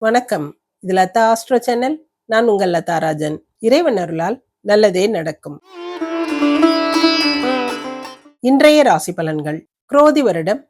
வணக்கம். இது Latha astro channel நான் உங்கள் லதா ராஜன். இறைவன் அருளால் நல்லதே நடக்கும். இன்றைய ராசி பலன்கள். குரோதி வருடம்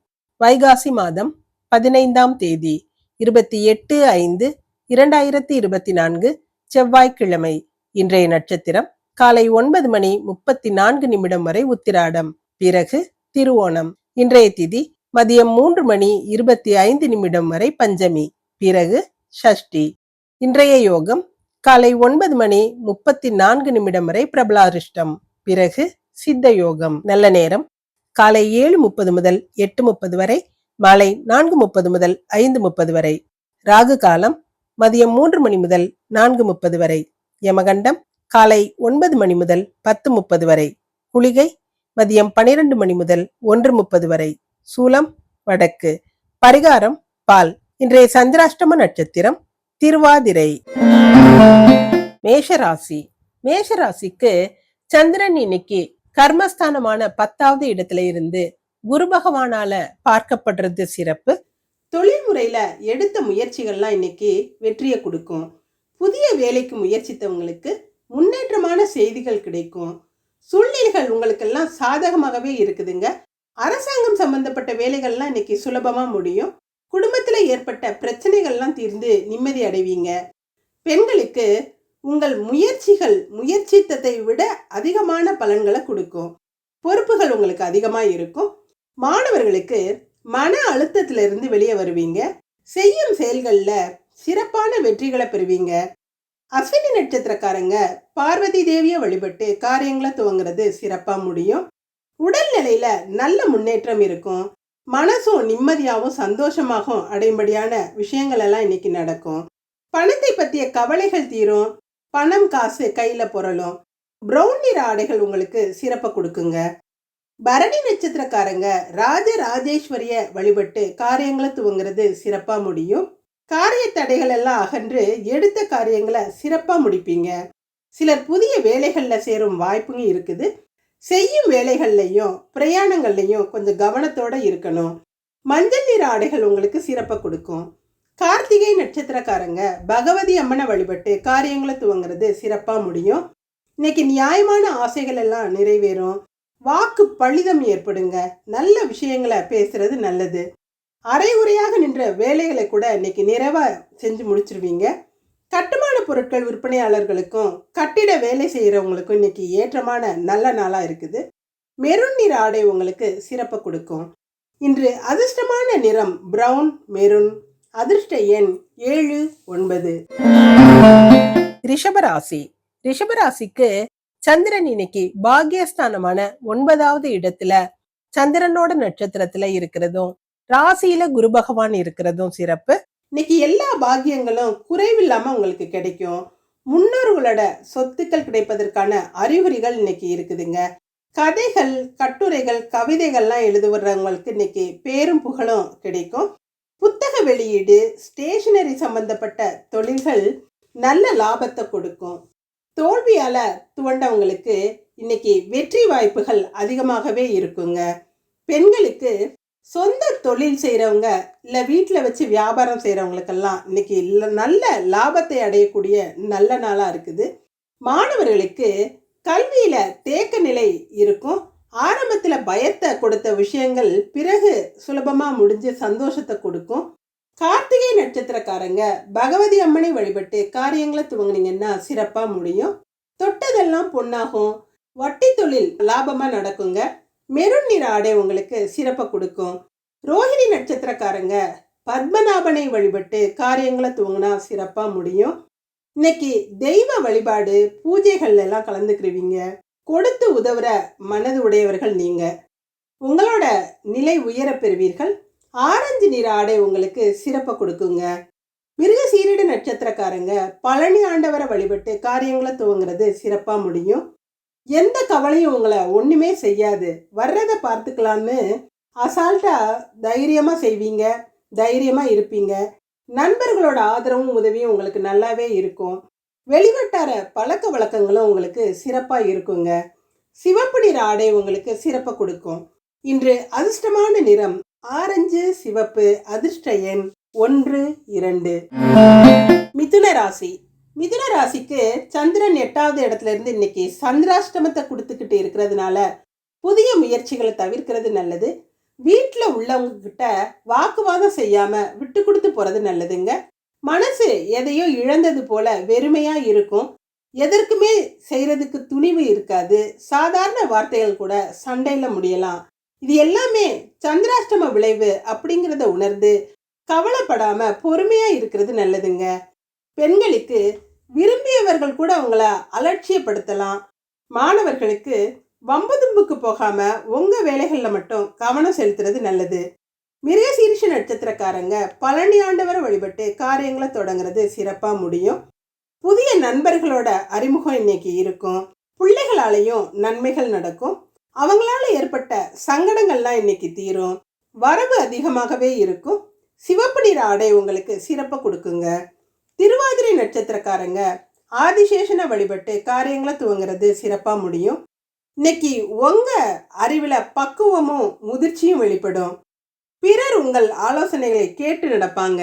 வைகாசி மாதம் பதினைந்தாம் தேதி இருபத்தி எட்டு ஐந்து இரண்டாயிரத்தி இருபத்தி நான்கு செவ்வாய்க்கிழமை. இன்றைய நட்சத்திரம் காலை ஒன்பது மணி முப்பத்தி நான்கு நிமிடம் வரை உத்திராடம். பிறகு திருவோணம். இன்றைய திதி மதியம் மூன்று மணி இருபத்தி ஐந்து நிமிடம் வரை பஞ்சமி. பிறகு ஷஷ்டி. இன்றைய யோகம் காலை ஒன்பது மணி முப்பத்தி நான்கு நிமிடம் வரை பிரபலாரிஷ்டம் பிறகு சித்த யோகம். நல்ல நேரம். காலை ஏழு முப்பது முதல் எட்டு முப்பது வரை மாலை நான்கு முப்பது முதல் ஐந்து முப்பது வரை. ராகு காலம் மதியம் மூன்று மணி முதல் நான்கு முப்பது வரை. யமகண்டம் காலை ஒன்பது மணி முதல் பத்து முப்பது வரை. குளிகை மதியம் பனிரெண்டு மணி முதல் ஒன்று முப்பது வரை. சூலம் வடக்கு. பரிகாரம் பால். இன்றைய சந்திராஷ்டம நட்சத்திரம் திருவாதிரை. மேஷராசி. மேஷராசிக்கு சந்திரன் இன்னைக்கு கர்மஸ்தானமான பத்தாவது இடத்துல இருந்து குரு பகவானால பார்க்கப்படுறது சிறப்பு. தொழில் முறையில எடுத்த முயற்சிகள்லாம் இன்னைக்கு வெற்றியை கொடுக்கும். புதிய வேலைக்கு முயற்சித்தவங்களுக்கு முன்னேற்றமான செய்திகள் கிடைக்கும். சூழ்நிலைகள் உங்களுக்கெல்லாம் சாதகமாகவே இருக்குதுங்க. அரசாங்கம் சம்பந்தப்பட்ட வேலைகள்லாம் இன்னைக்கு சுலபமா முடியும். குடும்பத்தில் ஏற்பட்ட பிரச்சனைகள்லாம் தீர்ந்து நிம்மதி அடைவீங்க. பெண்களுக்கு உங்கள் முயற்சிகள் முயற்சித்ததை விட அதிகமான பலன்களை கொடுக்கும். பொறுப்புகள் உங்களுக்கு அதிகமாக இருக்கும். மாணவர்களுக்கு மன அழுத்தத்திலிருந்து வெளியே வருவீங்க. செய்யும் செயல்களில் சிறப்பான வெற்றிகளை பெறுவீங்க. அஸ்வினி நட்சத்திரக்காரங்க பார்வதி தேவியை வழிபட்டு காரியங்களை துவங்குறது சிறப்பாக முடியும். உடல்நிலையில் நல்ல முன்னேற்றம் இருக்கும். மனசும் நிம்மதியாகவும் சந்தோஷமாகவும் அடையும்படியான விஷயங்கள் எல்லாம் இன்னைக்கு நடக்கும். பணத்தை பற்றிய கவலைகள் தீரும். பணம் காசு கையில் புரளும் ப்ரௌன் நிற ஆடைகள் உங்களுக்கு சிறப்பை கொடுக்குங்க. பரணி நட்சத்திரக்காரங்க ராஜ ராஜேஸ்வரிய வழிபட்டு காரியங்களை துவங்குறது சிறப்பாக முடியும். காரிய தடைகள் எல்லாம் அகன்று எடுத்த காரியங்களை சிறப்பாக முடிப்பீங்க. சிலர் புதிய வேலைகளில் சேரும் வாய்ப்புங்க இருக்குது. செய்யும் வேலைகள்லையும் பிரயாணங்கள்லையும் கொஞ்சம் கவனத்தோட இருக்கணும். மஞ்சள் நிற ஆடைகள் உங்களுக்கு சிறப்பை கொடுக்கும். கார்த்திகை நட்சத்திரக்காரங்க பகவதி அம்மனை வழிபட்டு காரியங்களை துவங்குறது சிறப்பாக முடியும். இன்னைக்கு நியாயமான ஆசைகள் எல்லாம் நிறைவேறும். வாக்கு பழிதம் ஏற்படுங்க. நல்ல விஷயங்களை பேசுறது நல்லது. அரைகுறையாக நின்ற வேலைகளை கூட இன்னைக்கு நிறைவாக செஞ்சு முடிச்சிருவீங்க. கட்டுமான பொருட்கள் விற்பனையாளர்களுக்கும் கட்டிட வேலை செய்கிறவங்களுக்கும் இன்னைக்கு ஏற்றமான நல்ல நாளாக இருக்குது. மெருன் நிற ஆடை உங்களுக்கு சிறப்பை கொடுக்கும். இன்று அதிர்ஷ்டமான நிறம் பிரவுன் மெருன் அதிர்ஷ்ட எண் ஏழு ஒன்பது. ரிஷபராசி ரிஷபராசிக்கு சந்திரன் இன்னைக்கு பாக்யஸ்தானமான ஒன்பதாவது இடத்துல சந்திரனோட நட்சத்திரத்துல இருக்கிறதும் ராசியில குரு பகவான் இருக்கிறதும் சிறப்பு. இன்னைக்கு எல்லா பாக்கியங்களும் குறைவில்லாம உங்களுக்கு கிடைக்கும். முன்னோர்களோட சொத்துக்கள் கிடைப்பதற்கான அறிகுறிகள் இன்னைக்கு இருக்குதுங்க. கதைகள் கட்டுரைகள் கவிதைகள்லாம் எழுதுவறவங்களுக்கு இன்னைக்கு பேரும் புகழும் கிடைக்கும். புத்தக வெளியீடு ஸ்டேஷனரி சம்பந்தப்பட்ட தொழில்கள் நல்ல லாபத்தை கொடுக்கும். தோல்வியால துவண்டவங்களுக்கு இன்னைக்கு வெற்றி வாய்ப்புகள் அதிகமாகவே இருக்குங்க. பெண்களுக்கு சொந்த தொழில் செய்கிறவங்க இல்லை வீட்டில் வச்சு வியாபாரம் செய்கிறவங்களுக்கெல்லாம் இன்னைக்கு நல்ல லாபத்தை அடையக்கூடிய நல்ல நாளாக இருக்குது. மாணவர்களுக்கு கல்வியில் தேக்க நிலை இருக்கும். ஆரம்பத்தில் பயத்தை கொடுத்த விஷயங்கள் பிறகு சுலபமாக முடிஞ்சு சந்தோஷத்தை கொடுக்கும். கார்த்திகை நட்சத்திரக்காரங்க பகவதி அம்மனை வழிபட்டு காரியங்களை துவங்கினீங்கன்னா சிறப்பாக முடியும். தொட்டதெல்லாம் பொண்ணாகும் வட்டி தொழில் லாபமாக நடக்குங்க. மெருன் நிற ஆடை உங்களுக்கு சிறப்பை கொடுக்கும். ரோஹிணி நட்சத்திரக்காரங்க பத்மநாபனை வழிபட்டு காரியங்களை துவங்கினா சிறப்பாக முடியும். இன்னைக்கு தெய்வ வழிபாடு பூஜைகள் எல்லாம் கலந்துக்கிருவீங்க. கொடுத்து உதவுற மனது உடையவர்கள் நீங்க. உங்களோட நிலை உயர பெறுவீர்கள். ஆரஞ்சு நிற ஆடை உங்களுக்கு சிறப்பை கொடுக்குங்க. மிருக சீரிட நட்சத்திரக்காரங்க பழனி ஆண்டவரை வழிபட்டு காரியங்களை துவங்குறது சிறப்பாக முடியும். எந்த கவலையும் உங்களை ஒன்றுமே செய்யாது. வர்றதை பார்த்துக்கலான்னு அசால்ட்டாக தைரியமாக செய்வீங்க தைரியமாக இருப்பீங்க. நண்பர்களோட ஆதரவும் உதவியும் உங்களுக்கு நல்லாவே இருக்கும். வெளிவட்டார பழக்க வழக்கங்களும் உங்களுக்கு சிறப்பாக இருக்குங்க. சிவப்பு நிற ஆடை உங்களுக்கு சிறப்பை கொடுக்கும். இன்று அதிர்ஷ்டமான நிறம் ஆரஞ்சு சிவப்பு அதிர்ஷ்ட எண் ஒன்று இரண்டு. மிதுன ராசி. மிதுன ராசிக்கு சந்திரன் எட்டாவது இடத்துல இருந்து இன்னைக்கு சந்திராஷ்டமத்தை கொடுத்துக்கிட்டு இருக்கிறதுனால புதிய முயற்சிகளை தவிர்க்கிறது நல்லது. வீட்டில் உள்ளவங்க கிட்ட வாக்குவாதம் செய்யாம விட்டு கொடுத்து போறது நல்லதுங்க. மனசு எதையோ இழந்தது போல வெறுமையா இருக்கும். எதற்குமே செய்யறதுக்கு துணிவு இருக்காது. சாதாரண வார்த்தைகள் கூட சண்டையில முடியலாம். இது எல்லாமே சந்திராஷ்டம விளைவு அப்படிங்கிறத உணர்ந்து கவலைப்படாம பொறுமையா இருக்கிறது நல்லதுங்க. பெண்களுக்கு விரும்பியவர்கள் கூட அவங்கள அலட்சியப்படுத்தலாம். மாணவர்களுக்கு வம்பதும்புக்கு போகாம உங்க வேலைகளில் மட்டும் கவனம் செலுத்துறது நல்லது. மிருகசீரிஷ நட்சத்திரக்காரங்க பழனி ஆண்டவரை வழிபட்டு காரியங்களை தொடங்குறது சிறப்பா முடியும். புதிய நண்பர்களோட அறிமுகம் இன்னைக்கு இருக்கும். பிள்ளைகளாலையும் நன்மைகள் நடக்கும். அவங்களால ஏற்பட்ட சங்கடங்கள்லாம் இன்னைக்கு தீரும். வரவு அதிகமாகவே இருக்கும். சிவப்பு நிற ஆடை உங்களுக்கு சிறப்பை கொடுக்குங்க. திருவாதிரை நட்சத்திரக்காரங்க ஆதிசேஷனை வழிபட்டு காரியங்களை துவங்குறது சிறப்பாக முடியும். இன்னைக்கு உங்கள் அறிவில் பக்குவமும் முதிர்ச்சியும் வெளிப்படும். பிறர் உங்கள் ஆலோசனைகளை கேட்டு நடப்பாங்க.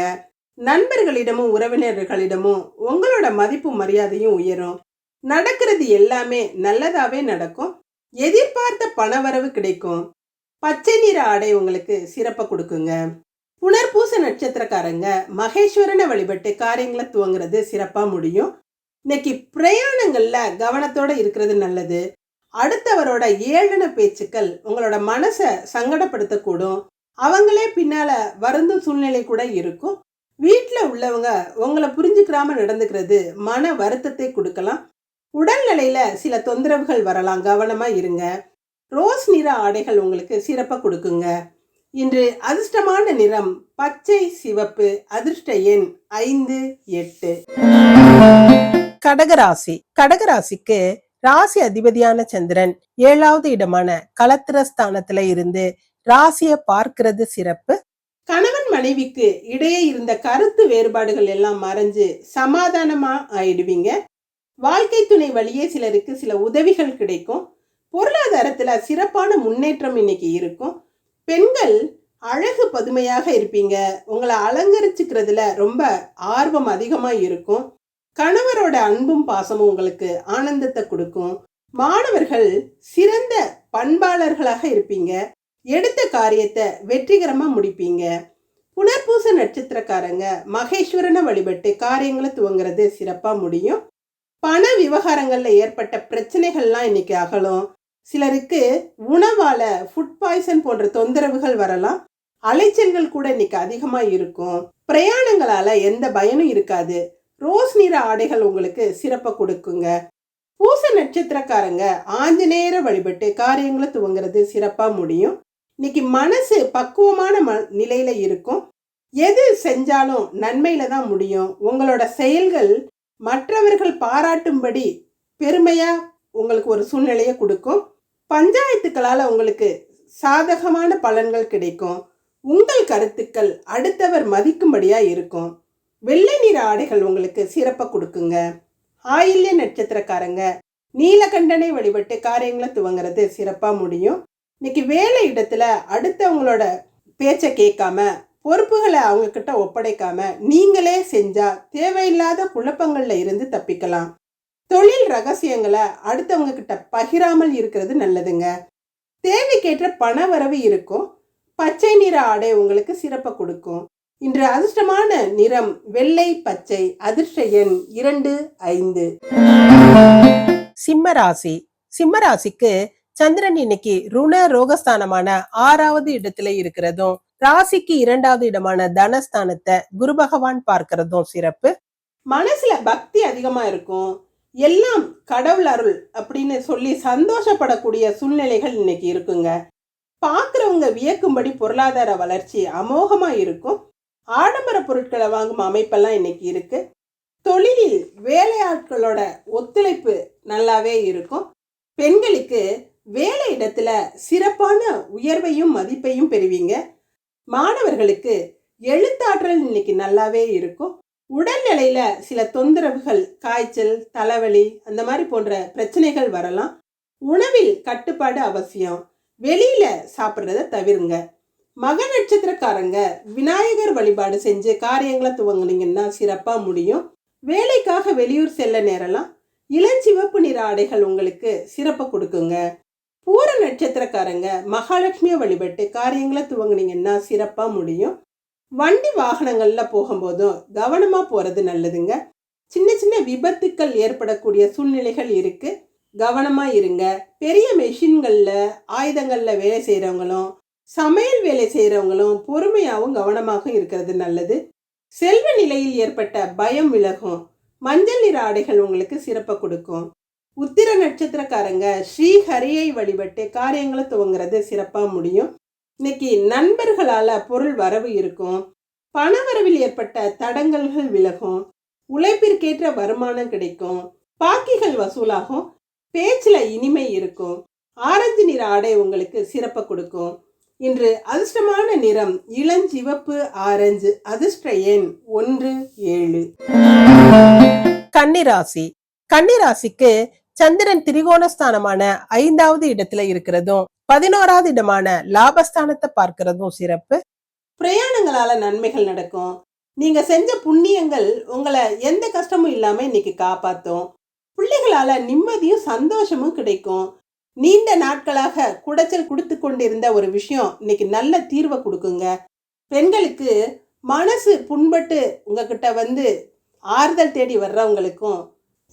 நண்பர்களிடமும் உறவினர்களிடமும் உங்களோட மதிப்பு மரியாதையும் உயரும். நடக்கிறது எல்லாமே நல்லதாகவே நடக்கும். எதிர்பார்த்த பணவரவு கிடைக்கும். பச்சை நிற ஆடை உங்களுக்கு சிறப்பை கொடுக்குங்க. புனர்பூச நட்சத்திரக்காரங்க மகேஸ்வரனை வழிபட்டு காரியங்களை துவங்குறது சிறப்பாக முடியும். இன்னைக்கு பிரயாணங்களில் கவனத்தோடு இருக்கிறது நல்லது. அடுத்தவரோட ஏழன பேச்சுக்கள் உங்களோட மனசை சங்கடப்படுத்தக்கூடும். அவங்களே பின்னால் வருந்தும் சூழ்நிலை கூட இருக்கும். வீட்டில் உள்ளவங்க உங்களை புரிஞ்சுக்கிறாம நடந்துக்கிறது மன வருத்தத்தை கொடுக்கலாம். உடல்நிலையில் சில தொந்தரவுகள் வரலாம். கவனமாக இருங்க. ரோஸ் நிற ஆடைகள் உங்களுக்கு சிறப்பாக கொடுக்குங்க. இன்று அதிர்ஷ்டமான நிறம் பச்சை சிவப்பு அதிர்ஷ்ட எண் ஐந்து எட்டு. கடகராசி. கடகராசிக்கு ராசி அதிபதியான சந்திரன் ஏழாவது இடமான கலத்திரஸ்தானத்துல இருந்து ராசியை பார்க்கிறது சிறப்பு. கணவன் மனைவிக்கு இடையே இருந்த கருத்து வேறுபாடுகள் எல்லாம் மறைஞ்சு சமாதானமா ஆயிடுவீங்க. வாழ்க்கை துணை வழியே சிலருக்கு சில உதவிகள் கிடைக்கும். பொருளாதாரத்துல சிறப்பான முன்னேற்றம் இன்னைக்கு இருக்கும். பெண்கள் அழகு பதுமையாக இருப்பீங்க. உங்களை அலங்கரிச்சுக்கிறதுல ரொம்ப ஆர்வம் அதிகமாக இருக்கும். கணவரோட அன்பும் பாசமும் உங்களுக்கு ஆனந்தத்தை கொடுக்கும். மாணவர்கள் சிறந்த பண்பாளர்களாக இருப்பீங்க. எடுத்த காரியத்தை வெற்றிகரமாக முடிப்பீங்க. புனர்பூச நட்சத்திரக்காரங்க மகேஸ்வரனை வழிபட்டு காரியங்களை துவங்குறது சிறப்பாக முடியும். பண விவகாரங்களில் ஏற்பட்ட பிரச்சனைகள்லாம் இன்னைக்கு அகலும். சிலருக்கு உணவால ஃபுட் பாய்சன் போன்ற தொந்தரவுகள் வரலாம். அலைச்சல்கள் கூட இன்னைக்கு அதிகமா இருக்கும். பிரயாணங்களால எந்த பயனும் இருக்காது. ரோஸ் நிற ஆடைகள் உங்களுக்கு சிறப்பை கொடுக்குங்க. பூச நட்சத்திரக்காரங்க ஆஞ்சநேயரை வழிபட்டு காரியங்களை துவங்குறது சிறப்பா முடியும். இன்னைக்கு மனசு பக்குவமான ம நிலையில இருக்கும். எது செஞ்சாலும் நன்மையில தான் முடியும். உங்களோட செயல்கள் மற்றவர்கள் பாராட்டும்படி பெருமையா உங்களுக்கு ஒரு சூழ்நிலையை கொடுக்கும். பஞ்சாயத்துக்களால் உங்களுக்கு சாதகமான பலன்கள் கிடைக்கும். உங்கள் கருத்துக்கள் அடுத்தவர் மதிக்கும்படியா இருக்கும். வெள்ளை நிற ஆடைகள் உங்களுக்கு சிறப்பை கொடுக்குங்க. ஆயில்ய நட்சத்திரக்காரங்க நீலகண்டனை வழிபட்டு காரியங்களை துவங்குறது சிறப்பா முடியும். இன்னைக்கு வேலை இடத்துல அடுத்தவங்களோட பேச்சை கேட்காம பொறுப்புகளை அவங்க கிட்ட ஒப்படைக்காம நீங்களே செஞ்சா தேவையில்லாத குழப்பங்கள்ல இருந்து தப்பிக்கலாம். தொழில் ரகசியங்களை அடுத்தவங்க கிட்ட பகிராமல் இருக்கிறது நல்லதுங்க. தேவைக்கேற்ற பண வரவு இருக்கும். பச்சை நிற ஆடை உங்களுக்கு சிறப்பை கொடுக்கும். இன்று அதிர்ஷ்டமான நிறம் வெள்ளை பச்சை அதிர்ஷ்ட எண் இரண்டு ஐந்து. சிம்மராசி சிம்மராசிக்கு சந்திரன் இன்னைக்கு ருண ரோகஸ்தானமான ஆறாவது இடத்துல இருக்கிறதும் ராசிக்கு இரண்டாவது இடமான தனஸ்தானத்தை குரு பகவான் பார்க்கிறதும் சிறப்பு. மனசுல பக்தி அதிகமா இருக்கும். எல்லாம் கடவுள் அருள் அப்படின்னு சொல்லி சந்தோஷப்படக்கூடிய சூழ்நிலைகள் இன்னைக்கு இருக்குங்க. பார்க்குறவங்க வியக்கும்படி பொருளாதார வளர்ச்சி அமோகமாக இருக்கும். ஆடம்பர பொருட்களை வாங்கும் அமைப்பெல்லாம் இன்னைக்கு இருக்கு. தொழிலில் வேலையாட்களோட ஒத்துழைப்பு நல்லாவே இருக்கும். பெண்களுக்கு வேலை இடத்துல சிறப்பான உயர்வையும் மதிப்பையும் பெறுவீங்க. மாணவர்களுக்கு எழுத்தாற்றல் இன்னைக்கு நல்லாவே இருக்கும். உடல்நிலையில சில தொந்தரவுகள் காய்ச்சல் தலைவலி அந்த மாதிரி போன்ற பிரச்சனைகள் வரலாம். உணவில் கட்டுப்பாடு அவசியம். வெளியில சாப்பிட்றத தவிருங்க. மக நட்சத்திரக்காரங்க விநாயகர் வழிபாடு செஞ்சு காரியங்களை துவங்குனீங்கன்னா சிறப்பா முடியும். வேலைக்காக வெளியூர் செல்ல நேரலாம். இளஞ்சிவப்பு நிற ஆடைகள் உங்களுக்கு சிறப்பை கொடுக்குங்க. பூர நட்சத்திரக்காரங்க மகாலட்சுமியை வழிபட்டு காரியங்களை துவங்குனீங்கன்னா சிறப்பா முடியும். வண்டி வாகனங்களில் போகும்போதும் கவனமாக போகிறது நல்லதுங்க. சின்ன சின்ன விபத்துக்கள் ஏற்படக்கூடிய சூழ்நிலைகள் இருக்குது கவனமாக இருங்க. பெரிய மெஷின்களில் ஆயுதங்களில் வேலை செய்கிறவங்களும் சமையல் வேலை செய்கிறவங்களும் பொறுமையாகவும் கவனமாகவும் இருக்கிறது நல்லது. செல்வ நிலையில் ஏற்பட்ட பயம் விலகும். மஞ்சள் நிற ஆடைகள் உங்களுக்கு சிறப்பை கொடுக்கும். உத்திர நட்சத்திரக்காரங்க ஸ்ரீஹரியை வழிபட்டு காரியங்களை துவங்குறது சிறப்பாக முடியும். இன்னைக்கு நண்பர்களால பொருள் வரவு இருக்கும். பணவரவில் ஏற்பட்ட தடங்கல்கள் விலகும். உழைப்பிற்கேற்ற வருமானம் கிடைக்கும். பாக்கிகள் வசூலாகும். பேச்சில் இனிமை இருக்கும். ஆரஞ்சு நிற ஆடை உங்களுக்கு சிறப்பை கொடுக்கும். இன்று அதிர்ஷ்டமான நிறம் இளஞ்சிவப்பு ஆரஞ்சு. அதிர்ஷ்ட எண் ஒன்று ஏழு. கன்னிராசி. கன்னிராசிக்கு சந்திரன் திரிகோணஸ்தானமான ஐந்தாவது இடத்துல இருக்கிறதும் பதினோராவது இடமான லாபஸ்தானத்தை பார்க்கறதும் சிறப்பு. பிரயாணங்களால நன்மைகள் நடக்கும். நீங்க செஞ்ச புண்ணியங்கள் உங்களை எந்த கஷ்டமும் இல்லாம இன்னைக்கு காப்பாத்தும். பிள்ளைகளால நிம்மதியும் சந்தோஷமும் கிடைக்கும். நீண்ட நாட்களாக குடைச்சல் கொடுத்து கொண்டிருந்த ஒரு விஷயம் இன்னைக்கு நல்ல தீர்வை கொடுக்குங்க. பெண்களுக்கு மனசு புண்பட்டு உங்ககிட்ட வந்து ஆறுதல் தேடி வர்றவங்களுக்கும்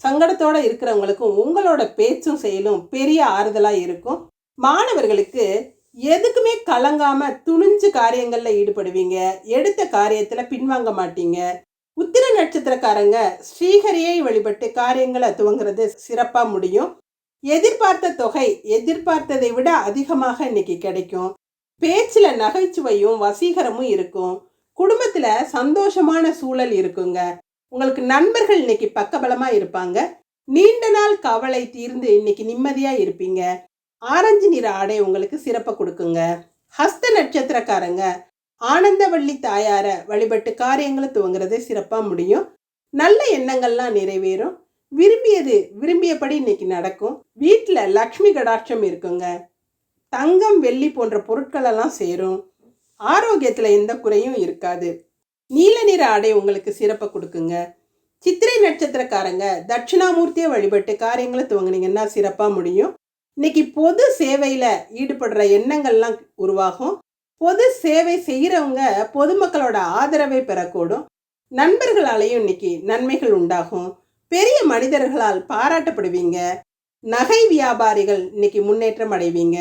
சங்கடத்தோட இருக்கிறவங்களுக்கும் உங்களோட பேச்சும் செயலும் பெரிய ஆறுதலாக இருக்கும். மாணவர்களுக்கு எதுக்குமே கலங்காம துணிஞ்சு காரியங்கள்ல ஈடுபடுவீங்க. எடுத்த காரியத்துல பின்வாங்க மாட்டீங்க. உத்திர நட்சத்திரக்காரங்க ஸ்ரீஹரியை வழிபட்டு காரியங்களை துவங்குறது சிறப்பாக முடியும். எதிர்பார்த்த தொகை எதிர்பார்த்ததை விட அதிகமாக இன்னைக்கு கிடைக்கும். பேச்சில் நகைச்சுவையும் வசீகரமும் இருக்கும். குடும்பத்தில் சந்தோஷமான சூழல் இருக்குங்க. உங்களுக்கு நண்பர்கள் இன்னைக்கு பக்கபலமாக இருப்பாங்க. நீண்ட நாள் கவலை தீர்ந்து இன்னைக்கு நிம்மதியாக இருப்பீங்க. ஆரஞ்சு நிற ஆடை உங்களுக்கு சிறப்பை கொடுக்குங்க. ஹஸ்த நட்சத்திரக்காரங்க ஆனந்தவள்ளி தாயார வழிபட்டு காரியங்களை துவங்குறதே சிறப்பாக முடியும். நல்ல எண்ணங்கள்லாம் நிறைவேறும். விரும்பியது விரும்பியபடி இன்னைக்கு நடக்கும். வீட்டில் லக்ஷ்மி கடாட்சம் இருக்குங்க. தங்கம் வெள்ளி போன்ற பொருட்களெல்லாம் சேரும். ஆரோக்கியத்தில் எந்த குறையும் இருக்காது. நீல நிற ஆடை உங்களுக்கு சிறப்பை கொடுக்குங்க. சித்திரை நட்சத்திரக்காரங்க தட்சிணாமூர்த்தியை வழிபட்டு காரியங்களை துவங்குனீங்கன்னா சிறப்பாக முடியும். இன்னைக்கு பொது சேவையில் ஈடுபடுற எண்ணங்கள்லாம் உருவாகும். பொது சேவை செய்கிறவங்க பொதுமக்களோட ஆதரவை பெறக்கூடும். நண்பர்களாலேயும் இன்னைக்கு நன்மைகள் உண்டாகும். பெரிய மனிதர்களால் பாராட்டப்படுவீங்க. நகை வியாபாரிகள் இன்னைக்கு முன்னேற்றம் அடைவீங்க.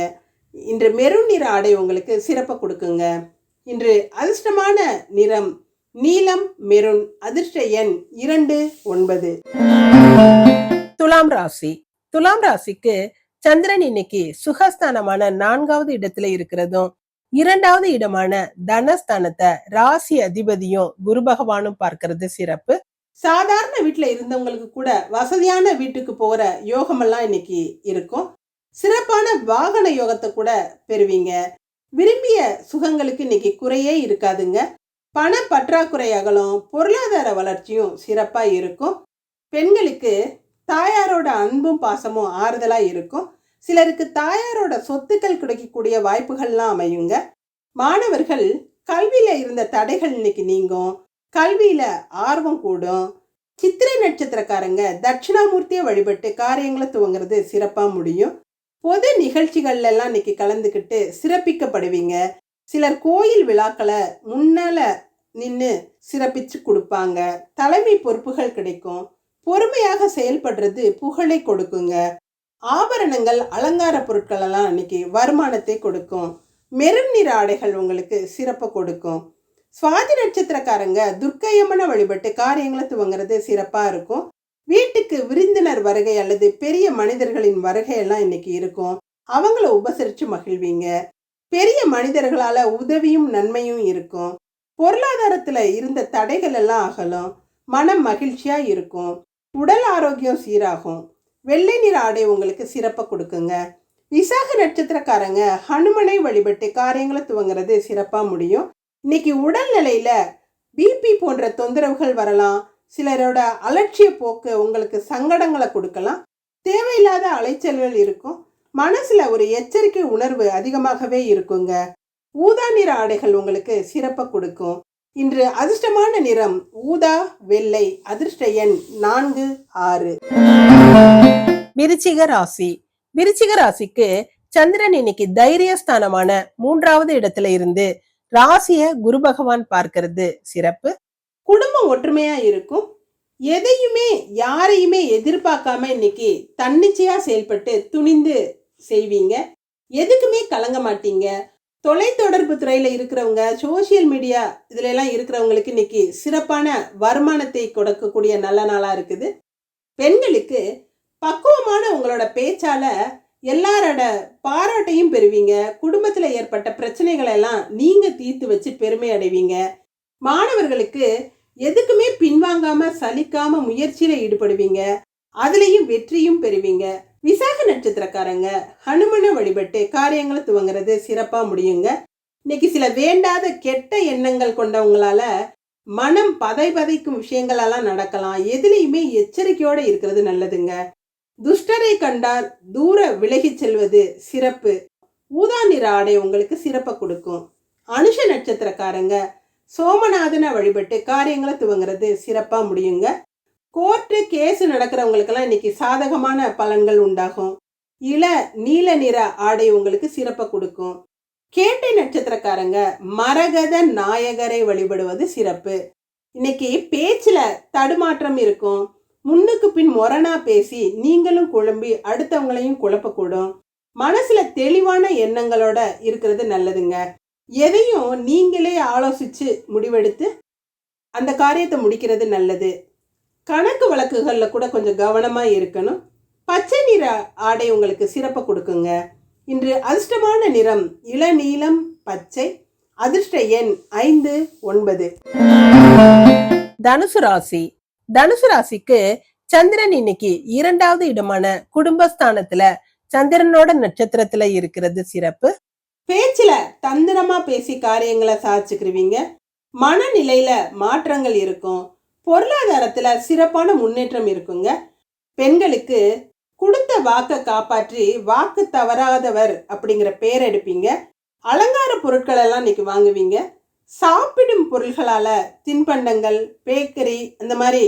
இன்று மெருன் நிற ஆடை உங்களுக்கு சிறப்பை கொடுக்குங்க. இன்று அதிர்ஷ்டமான நிறம் நீலம் மெருண் அதிர்ஷ்ட எண் இரண்டு ஒன்பது. துலாம் ராசி. துலாம் ராசிக்கு சந்திரன் இன்னைக்கு சுகஸ்தானமான நான்காவது இடத்துல இருக்கிறதும் இரண்டாவது இடமான தனஸ்தானத்தை ராசி அதிபதியும் குரு பகவானும் பார்க்கறது சிறப்பு. சாதாரண வீட்டுல இருந்தவங்களுக்கு கூட வசதியான வீட்டுக்கு போற யோகமெல்லாம் இன்னைக்கு இருக்கும். சிறப்பான வாகன யோகத்தை கூட பெறுவீங்க. விரும்பிய சுகங்களுக்கு இன்னைக்கு குறையே இருக்காதுங்க. பண பற்றாக்குறை அகலும் பொருளாதார வளர்ச்சியும் சிறப்பா இருக்கும். பெண்களுக்கு தாயாரோட அன்பும் பாசமும் ஆறுதலாக இருக்கும். சிலருக்கு தாயாரோட சொத்துக்கள் கிடைக்கக்கூடிய வாய்ப்புகள்லாம் அமையுங்க. மாணவர்கள் கல்வியில் இருந்த தடைகள் இன்னைக்கு நீங்கும். கல்வியில் ஆர்வம் கூடும். சித்திரை நட்சத்திரக்காரங்க தட்சிணாமூர்த்தியை வழிபட்டு காரியங்களை துவங்குறது சிறப்பாக முடியும். பொது நிகழ்ச்சிகள்லாம் இன்னைக்கு கலந்துக்கிட்டு சிறப்பிக்கப்படுவீங்க. சிலர் கோயில் விழாக்களை முன்னால நின்று சிறப்பிச்சு கொடுப்பாங்க. தலைமை பொறுப்புகள் கிடைக்கும். பொறுமையாக செயல்படுறது புகழை கொடுக்குங்க. ஆபரணங்கள் அலங்கார பொருட்கள் எல்லாம் அன்னைக்கு வருமானத்தை கொடுக்கும். மெரும் நிற ஆடைகள் உங்களுக்கு சிறப்பை கொடுக்கும். சுவாதி நட்சத்திரக்காரங்க துர்க்கையம்மனை வழிபட்டு காரியங்களை துவங்குறது சிறப்பாக இருக்கும். வீட்டுக்கு விருந்தினர் வருகை அல்லது பெரிய மனிதர்களின் வருகையெல்லாம் இன்னைக்கு இருக்கும். அவங்கள உபசரித்து மகிழ்வீங்க. பெரிய மனிதர்களால் உதவியும் நன்மையும் இருக்கும். பொருளாதாரத்தில் இருந்த தடைகள் எல்லாம் அகலும். மனம் மகிழ்ச்சியாக இருக்கும். உடல் ஆரோக்கியம் சீராகும். வெள்ளை நிற ஆடை உங்களுக்கு சிறப்பை கொடுக்குங்க. விசாக நட்சத்திரக்காரங்க ஹனுமனை வழிபட்டு காரியங்களை துவங்குறது சிறப்பாக முடியும். இன்னைக்கு உடல் நிலையில் பிபி போன்ற தொந்தரவுகள் வரலாம். சிலரோட அலட்சிய போக்கு உங்களுக்கு சங்கடங்களை கொடுக்கலாம். தேவையில்லாத அலைச்சல்கள் இருக்கும். மனசில் ஒரு எச்சரிக்கை உணர்வு அதிகமாகவே இருக்குங்க. ஊதா நிற ஆடைகள் உங்களுக்கு சிறப்பை கொடுக்கும். இன்று அதிர்ஷ்டமான நிறம் ஊதா வெள்ளை அதிர்ஷ்ட எண் நான்கு ஆறு. விருச்சிக ராசி. விருச்சிக ராசிக்கு சந்திரன் இன்னைக்கு தைரியஸ்தானமான மூன்றாவது இடத்துல இருந்து ராசிய குரு பகவான் பார்க்கிறது. சிறப்பு. குடும்பம் ஒற்றுமையா இருக்கும். எதையுமே யாரையுமே எதிர்பார்க்காம இன்னைக்கு தன்னிச்சையா செயல்பட்டு துணிந்து செய்வீங்க. எதுக்குமே கலங்க மாட்டீங்க. தொலைத்தொடர்பு துறையில் இருக்கிறவங்க சோசியல் மீடியா இதுலலாம் இருக்கிறவங்களுக்கு இன்னைக்கு சிறப்பான வருமானத்தை கொடுக்கக்கூடிய நல்ல நாளாக இருக்குது. பெண்களுக்கு பக்குவமான உங்களோட பேச்சால் எல்லாரோட பாராட்டையும் பெறுவீங்க. குடும்பத்தில் ஏற்பட்ட பிரச்சனைகளை எல்லாம் நீங்கள் தீர்த்து வச்சு பெருமை அடைவீங்க. மாணவர்களுக்கு எதுக்குமே பின்வாங்காமல் சலிக்காமல் முயற்சியில் ஈடுபடுவீங்க. அதுலேயும் வெற்றியும் பெறுவீங்க. விசாக நட்சத்திரக்காரங்க ஹனுமனை வழிபட்டு காரியங்களை துவங்குறது சிறப்பாக முடியுங்க. இன்னைக்கு சில வேண்டாத கெட்ட எண்ணங்கள் கொண்டவங்களால மனம் பதை பதைக்கும் விஷயங்களெல்லாம் நடக்கலாம். எதுலேயுமே எச்சரிக்கையோடு இருக்கிறது நல்லதுங்க. துஷ்டரை கண்டால் தூர விலகிச் செல்வது சிறப்பு. ஊதா நிற ஆடை உங்களுக்கு சிறப்பை கொடுக்கும். அனுஷ நட்சத்திரக்காரங்க சோமநாதனை வழிபட்டு காரியங்களை துவங்குறது சிறப்பாக முடியுங்க. கோர்ட்டு கேஸ் நடக்கிறவங்களுக்கெல்லாம் இன்னைக்கு சாதகமான பலன்கள் உண்டாகும். இள நீல நிற ஆடை உங்களுக்கு சிறப்பை கொடுக்கும். கேட்டை நட்சத்திரக்காரங்க மரகத நாயகரை வழிபடுவது சிறப்பு. இன்னைக்கு பேச்சில் தடுமாற்றம் இருக்கும். முன்னுக்கு பின் மொரணா பேசி நீங்களும் குழம்பி அடுத்தவங்களையும் குழப்பக்கூடும். மனசுல தெளிவான எண்ணங்களோட இருக்கிறது நல்லதுங்க. எதையும் நீங்களே ஆலோசிச்சு முடிவெடுத்து அந்த காரியத்தை முடிக்கிறது நல்லது. கணக்கு வழக்குகளில் கூட கொஞ்சம் கவனமாக இருக்கணும். பச்சை நிற ஆடை உங்களுக்கு சிறப்பை கொடுக்குங்க. இன்று அதிர்ஷ்டமான நிறம் இளநீலம் பச்சை அதிர்ஷ்ட எண் ஐந்து ஒன்பது. தனுசு ராசி. தனுசு ராசிக்கு சந்திரன் இன்னைக்கு இரண்டாவது இடமான குடும்பஸ்தானத்துல சந்திரனோட நட்சத்திரத்துல இருக்கிறது சிறப்பு. பேச்சுல தந்திரமா பேசி காரியங்களை சாதிச்சுக்கிருவீங்க. மனநிலையில மாற்றங்கள் இருக்கும். பொருளாதாரத்தில் சிறப்பான முன்னேற்றம் இருக்குங்க. பெண்களுக்கு கொடுத்த வாக்கை காப்பாற்றி வாக்கு தவறாதவர் அப்படிங்கிற பேர் எடுப்பீங்க. அலங்கார பொருட்களெல்லாம் இன்னைக்கு வாங்குவீங்க. சாப்பிடும் பொருள்களால் தின்பண்டங்கள் பேக்கரி அந்த மாதிரி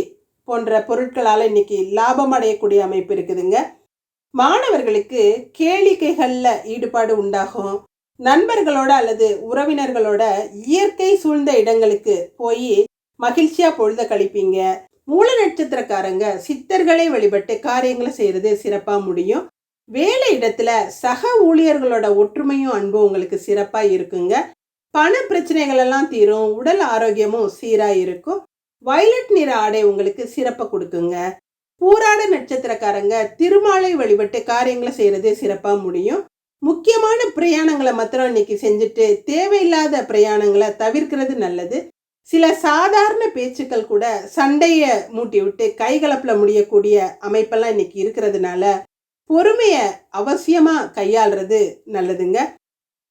போன்ற பொருட்களால் இன்னைக்கு லாபம் அடையக்கூடிய அமைப்பு இருக்குதுங்க. மாணவர்களுக்கு கேளிக்கைகளில் ஈடுபாடு உண்டாகும். நண்பர்களோட அல்லது உறவினர்களோட இயற்கை சூழ்ந்த இடங்களுக்கு போய் மகிழ்ச்சியாக பொழுத கழிப்பீங்க. மூல நட்சத்திரக்காரங்க சித்தர்களை வழிபட்டு காரியங்களை செய்கிறது சிறப்பாக முடியும். வேலை இடத்துல சக ஊழியர்களோட ஒற்றுமையும் அன்பும் உங்களுக்கு சிறப்பாக இருக்குங்க. பண பிரச்சனைகளெல்லாம் தீரும். உடல் ஆரோக்கியமும் சீராக இருக்கும். வயலட் நிற ஆடை உங்களுக்கு சிறப்பை கொடுக்குங்க. பூராட நட்சத்திரக்காரங்க திருமாலை வழிபட்டு காரியங்களை செய்கிறது சிறப்பாக முடியும். முக்கியமான பிரயாணங்களை மாத்திரம் இன்னைக்கு செஞ்சுட்டு தேவையில்லாத பிரயாணங்களை தவிர்க்கிறது நல்லது. சில சாதாரண பேச்சுக்கள் கூட சண்டையை மூட்டி விட்டு கைகலப்பில் முடியக்கூடிய அமைப்பெல்லாம் இன்னைக்கு இருக்கிறதுனால பொறுமையை அவசியமா கையாளுறது நல்லதுங்க.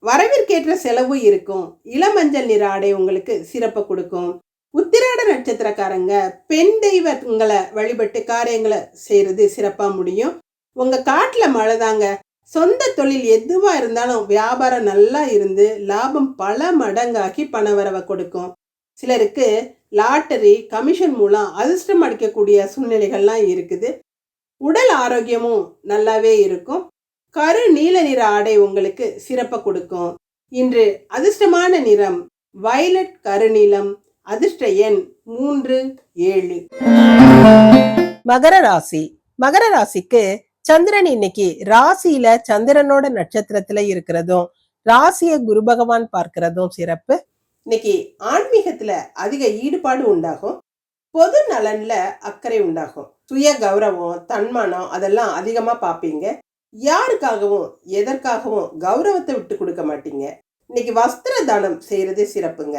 வரவிற்கேற்ற செலவு இருக்கும். இளமஞ்சள் நிற ஆடை உங்களுக்கு சிறப்பை கொடுக்கும். உத்திராட நட்சத்திரக்காரங்க பெண் தெய்வங்களை வழிபட்டு காரியங்களை செய்யறது சிறப்பா முடியும். உங்க காட்டுல மழை தாங்க. சொந்த தொழில் எதுவா இருந்தாலும் வியாபாரம் நல்லா இருந்து லாபம் பல மடங்காக்கி பணவரவை கொடுக்கும். சிலருக்கு லாட்டரி கமிஷன் மூலம் அதிர்ஷ்டம் அடிக்கக்கூடிய சூழ்நிலைகள்லாம் இருக்குது. உடல் ஆரோக்கியமும் நல்லாவே இருக்கும். கரு நீல நிற ஆடை உங்களுக்கு சிறப்பை கொடுக்கும். இன்று அதிர்ஷ்டமான நிறம் வயலட் கருநீலம் அதிர்ஷ்ட எண் மூன்று ஏழு. மகர ராசி. மகர ராசிக்கு சந்திரன் இன்னைக்கு ராசியில சந்திரனோட நட்சத்திரத்துல இருக்கிறதும் ராசிய குரு பகவான் பார்க்கிறதும் சிறப்பு. இன்னைக்கு ஆன்மீகத்துல அதிக ஈடுபாடு உண்டாகும். பொது நலன்ல அக்கறை உண்டாகும். சுய கௌரவம் தன்மானம் அதெல்லாம் அதிகமா பார்ப்பீங்க யாருக்காகவும் எதற்காகவும் கௌரவத்தை விட்டு கொடுக்க மாட்டீங்க. இன்னைக்கு வஸ்திர தானம் செய்யறது சிறப்புங்க.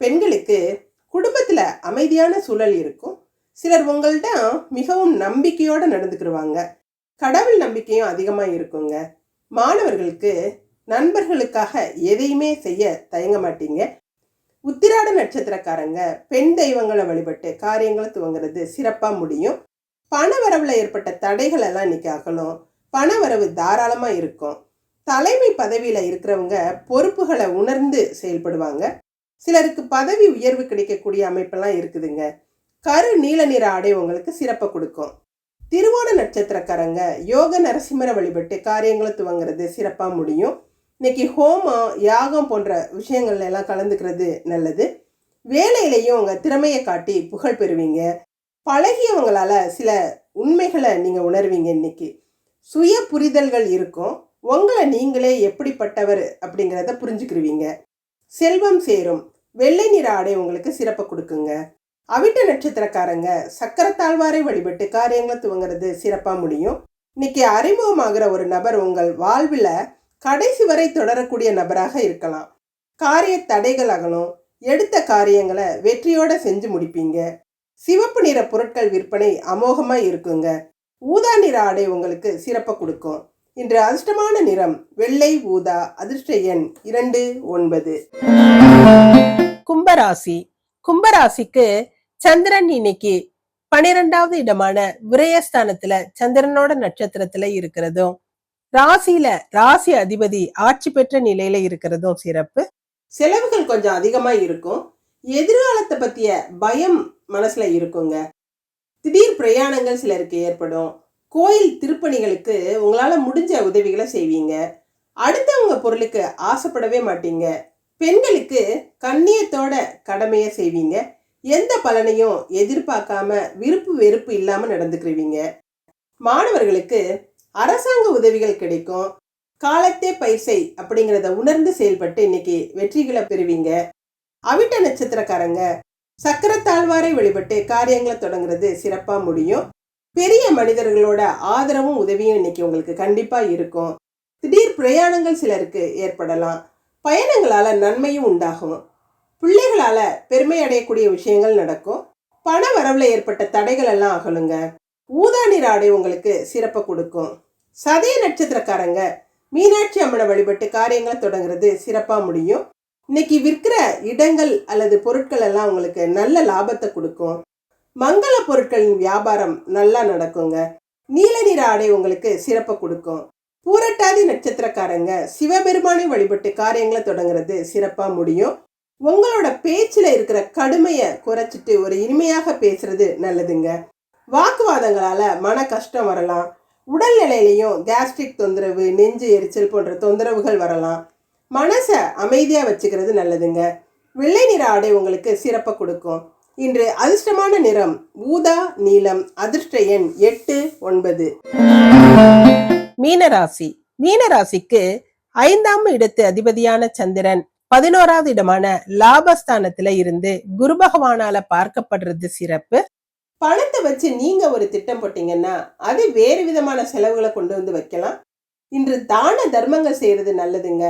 பெண்களுக்கு குடும்பத்துல அமைதியான சூழல் இருக்கும். சிலர் உங்கள்ட்ட மிகவும் நம்பிக்கையோட நடந்துக்கிடுவாங்க கடவுள் நம்பிக்கையும் அதிகமாக இருக்குங்க. மாணவர்களுக்கு நண்பர்களுக்காக எதையுமே செய்ய தயங்க மாட்டீங்க. உத்திராட நட்சத்திரக்காரங்க பெண் தெய்வங்களை வழிபட்டு காரியங்களை துவங்குறது சிறப்பா முடியும். பண வரவுல ஏற்பட்ட தடைகள் எல்லாம் இன்னைக்கு அகலும். பண வரவு தாராளமா இருக்கும். தலைமை பதவியில இருக்கிறவங்க பொறுப்புகளை உணர்ந்து செயல்படுவாங்க. சிலருக்கு பதவி உயர்வு கிடைக்கக்கூடிய அமைப்பெல்லாம் இருக்குதுங்க. கரு நீல நிற ஆடை உங்களுக்கு சிறப்பை கொடுக்கும். திருவோண நட்சத்திரக்காரங்க யோக நரசிம்மரை வழிபட்டு காரியங்களை துவங்குறது சிறப்பாக முடியும். இன்னைக்கு ஹோமம் யாகம் போன்ற விஷயங்கள்ல எல்லாம் கலந்துக்கிறது நல்லது. வேலையிலையும் உங்கள் திறமையை காட்டி புகழ் பெறுவீங்க. பழகியவங்களால சில உண்மைகளை நீங்கள் உணர்வீங்க இன்னைக்கு. சுய புரிதல்கள் இருக்கும். உங்களை நீங்களே எப்படிப்பட்டவர் அப்படிங்கிறத புரிஞ்சுக்கிருவீங்க. செல்வம் சேரும். வெள்ளை நிற ஆடை உங்களுக்கு சிறப்பை கொடுக்குங்க. அவிட்ட நட்சத்திரக்காரங்க சக்கரத்தாழ்வாரை வழிபட்டு காரியங்களை துவங்கிறது சிறப்பாக முடியும். இன்னைக்கு அறிமுகமாகிற ஒரு நபர் உங்கள் வாழ்வில் கடைசி வரை தொடரக்கூடிய நபராக இருக்கலாம். காரிய தடைகள் அகலும். எடுத்த காரியங்களை வெற்றியோட செஞ்சு முடிப்பீங்க. சிவப்பு நிற பொருட்கள் விற்பனை அமோகமாக இருக்குங்க. ஊதா நிற ஆடை உங்களுக்கு சிறப்பை கொடுக்கும். இன்று அதிர்ஷ்டமான நிறம் வெள்ளை ஊதா அதிர்ஷ்ட எண் இரண்டு ஒன்பது. கும்பராசி. கும்பராசிக்கு சந்திரன் இன்னைக்கு பனிரெண்டாவது இடமான விரயஸ்தானத்துல சந்திரனோட நட்சத்திரத்துல இருக்கிறதும் ராசியில ராசி அதிபதி ஆட்சி பெற்ற நிலையில இருக்கிறதும் சிறப்பு. செலவுகள் கொஞ்சம் அதிகமா இருக்கும். எதிர்காலத்தை பத்திய பயம் மனசுல இருக்குங்க. திடீர் பிரயாணங்கள் சிலருக்கு ஏற்படும். கோயில் திருப்பணிகளுக்கு உங்களால முடிஞ்ச உதவிகளை செய்வீங்க. அடுத்தவங்க பொருளுக்கு ஆசைப்படவே மாட்டீங்க. பெண்களுக்கு கண்ணியத்தோட கடமையை செய்வீங்க. எந்த பலனையும் எதிர்பார்க்காம விருப்பு வெறுப்பு இல்லாம நடந்துக்கிருவீங்க. மாணவர்களுக்கு அரசாங்க உதவிகள் கிடைக்கும். காலத்தே பைசை அப்படிங்கிறத உணர்ந்து செயல்பட்டு இன்னைக்கு வெற்றிகளை பெறுவீங்க. அவிட்ட நட்சத்திரக்காரங்க சக்கரத்தாழ்வாரை வழிபட்டு காரியங்களை தொடங்குறது சிறப்பாக முடியும். பெரிய மனிதர்களோட ஆதரவும் உதவியும் இன்னைக்கு உங்களுக்கு கண்டிப்பாக இருக்கும். திடீர் பிரயாணங்கள் சிலருக்கு ஏற்படலாம். பயணங்களால நன்மையும் உண்டாகும். பிள்ளைகளால பெருமை அடையக்கூடிய விஷயங்கள் நடக்கும். பண வரவுல ஏற்பட்ட தடைகள் எல்லாம் அகலுங்க. ஊதா நீர் ஆடை உங்களுக்கு சிறப்பை கொடுக்கும். சதய நட்சத்திரக்காரங்க மீனாட்சி அம்மனை வழிபட்டு காரியங்களை தொடங்குறது சிறப்பாக முடியும். இன்னைக்கு விற்கிற இடங்கள் அல்லது பொருட்கள் எல்லாம் உங்களுக்கு நல்ல லாபத்தை கொடுக்கும். மங்கள பொருட்களின் வியாபாரம் நல்லா நடக்குங்க. நீல நிற ஆடை உங்களுக்கு சிறப்பை கொடுக்கும். பூரட்டாதி நட்சத்திரக்காரங்க சிவபெருமானை வழிபட்டு காரியங்களை தொடங்குறது சிறப்பாக முடியும். உங்களோட பேச்சில் இருக்கிற கடுமையை குறைச்சிட்டு ஒரு இனிமையாக பேசுறது நல்லதுங்க. வாக்குவாதங்களால் மன கஷ்டம் வரலாம். உடல்நிலையிலையும் கேஸ்ட்ரிக் தொந்தரவு நெஞ்சு எரிச்சல் போன்ற தொந்தரவுகள் வரலாம். மனசை அமைதியாக வச்சுக்கிறது நல்லதுங்க. வெள்ளை நிற ஆடை உங்களுக்கு சிறப்பை கொடுக்கும். இன்று அதிர்ஷ்டமான நிறம் ஊதா நீலம் அதிர்ஷ்ட எண் எட்டு ஒன்பது. மீனராசி மீனராசிக்கு ஐந்தாம் இடத்து அதிபதியான சந்திரன் பதினோராவது இடமான லாபஸ்தானத்துல இருந்து குரு பகவானால பார்க்கப்படுறது சிறப்பு. பணத்தை வச்சு நீங்கள் ஒரு திட்டம் போட்டிங்கன்னா அது வேறு விதமான செலவுகளை கொண்டு வந்து வைக்கலாம். இன்று தான தர்மங்கள் செய்கிறது நல்லதுங்க.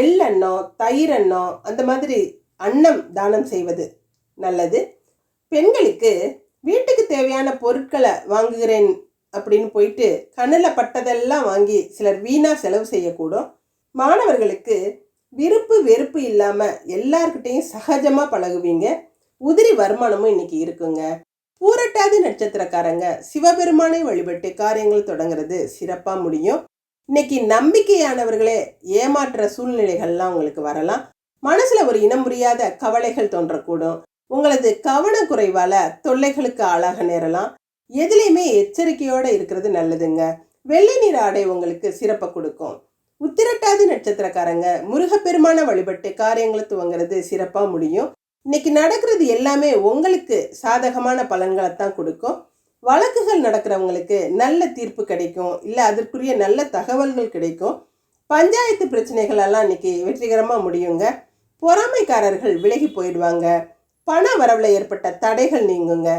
எள்ளெண்ணம் தயிரெண்ணம் அந்த மாதிரி அன்னம் தானம் செய்வது நல்லது. பெண்களுக்கு வீட்டுக்கு தேவையான பொருட்களை வாங்குகிறேன் அப்படின்னு போயிட்டு கண்ணில் பட்டதெல்லாம் வாங்கி சிலர் வீணாக செலவு செய்யக்கூடும். மாணவர்களுக்கு விருப்பு வெறுப்பு இல்லாமல் எல்லார்கிட்டையும் சகஜமாக பழகுவீங்க. உதிரி வருமானமும் இன்னைக்கு இருக்குங்க. பூரட்டாதி நட்சத்திரக்காரங்க சிவபெருமானை வழிபட்டு காரியங்கள் தொடங்குறது சிறப்பாக முடியும். இன்னைக்கு நம்பிக்கையானவர்களே ஏமாற்ற சூழ்நிலைகள்லாம் உங்களுக்கு வரலாம். மனசில் ஒரு இனம் புரியாத கவலைகள் தோன்றக்கூடும். உங்களது கவனக்குறைவால் தொல்லைகளுக்கு ஆளாக நேரலாம். எதுலேயுமே எச்சரிக்கையோடு இருக்கிறது நல்லதுங்க. வெள்ளை நீர் ஆடை உங்களுக்கு சிறப்பை கொடுக்கும். உத்திரட்டாதி நட்சத்திரக்காரங்க முருகப்பெருமான வழிபட்டு காரியங்களை துவங்குறது சிறப்பாக முடியும். இன்னைக்கு நடக்கிறது எல்லாமே உங்களுக்கு சாதகமான பலன்களை தான் கொடுக்கும். வழக்குகள் நடக்கிறவங்களுக்கு நல்ல தீர்ப்பு கிடைக்கும். இல்லை அதற்குரிய நல்ல தகவல்கள் கிடைக்கும். பஞ்சாயத்து பிரச்சனைகள் எல்லாம் இன்னைக்கு வெற்றிகரமாக முடியுங்க. பொறாமைக்காரர்கள் விலகி போயிடுவாங்க. பண வரவில் ஏற்பட்ட தடைகள் நீங்குங்க.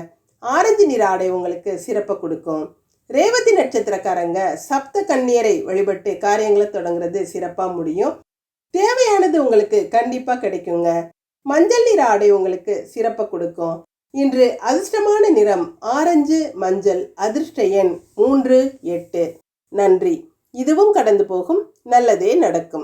ஆரஞ்சு நிற ஆடை உங்களுக்கு சிறப்பை கொடுக்கும். ரேவதி நட்சத்திரக்காரங்க சப்த கண்ணீரை வழிபட்டு காரியங்களை தொடங்குறது சிறப்பாக முடியும். தேவையானது உங்களுக்கு கண்டிப்பாக கிடைக்குங்க. மஞ்சள் நிற ஆடை உங்களுக்கு சிறப்பை கொடுக்கும். இன்று அதிர்ஷ்டமான நிறம் ஆரஞ்சு மஞ்சள் அதிர்ஷ்ட எண் மூன்று எட்டு. நன்றி. இதுவும் கடந்து போகும். நல்லதே நடக்கும்.